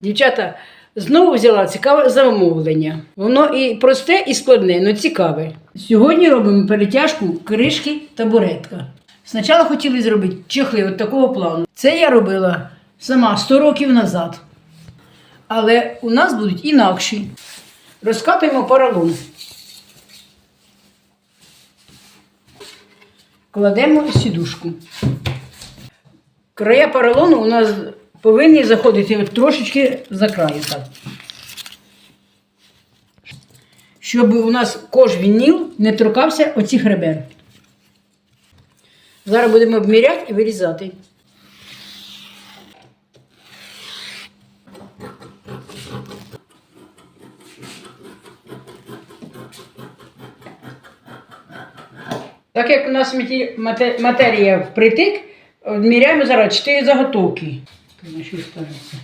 Дівчата, знову взяла цікаве замовлення. Воно і просте, і складне, але цікаве. Сьогодні робимо перетяжку кришки табуретка. Спочатку хотіли зробити чехли от такого плану. Це я робила сама 100 років назад. Але у нас будуть інакші. Розкатуємо поролон. Кладемо сідушку. Края поролону у нас повинні заходити трошечки за краю. Так. Щоб у нас кож вініл не торкався оцих ребер. Зараз будемо обміряти і вирізати. Так як у нас матерія впритик, відміряємо зараз 4 заготовки. Тут на що ставиться.